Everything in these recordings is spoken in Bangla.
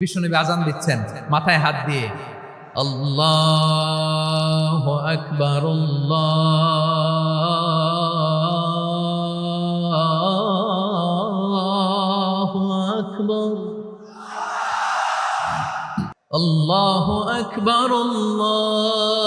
বিষ্ণুনবী আজান দিচ্ছেন মাথায় হাত দিয়ে। আল্লাহ আকবর আল্লাহ একবার আল্লাহ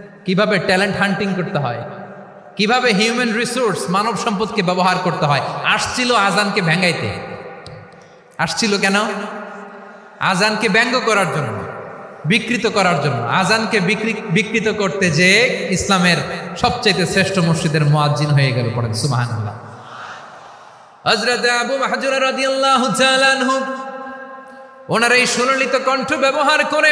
কীভাবে ট্যালেন্ট হান্টিং করতে হয়, কীভাবে হিউম্যান রিসোর্স মানব সম্পদকে ব্যবহার করতে হয়, আসছিল আজানকে ভেঙ্গাইতে। আসছিল কেন? আজানকে ব্যঙ্গ করার জন্য, বিকৃত করার জন্য। আজানকে বিকৃ, বিকৃত করতে যে ইসলামের সবচেয়ে শ্রেষ্ঠ মসজিদের মোয়াজ্জিন হয়ে গেল পড়েন সুমাহান ওনার এই সুললিত কণ্ঠ ব্যবহার করে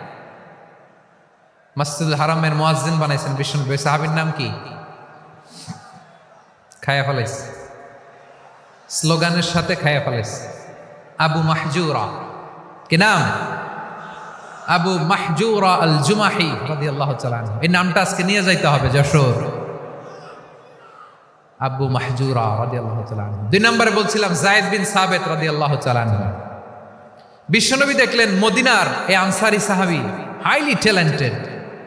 মসজিদুল হারামের মোয়াজ্জিন বানাইছেন বিষ্ণু সাহাবির নাম কি? খায়া ফেলাইছে স্লোগানের সাথে খায়া ফেলাইছে আবু মাহজুরা। কি নাম? আবু মাহজুরা আল জুমাহি আনহু। এই নামটা আজকে নিয়ে যাইতে হবে যশোর। আবু মাহজুরা তাআলা আনহু। দুই নম্বরে বলছিলাম, জায়েদ বিন সাবেত তাআলা আনহু। বিশ্বনবী দেখলেন মদিনার এই আনসারি সাহাবি হাইলি ট্যালেন্টেড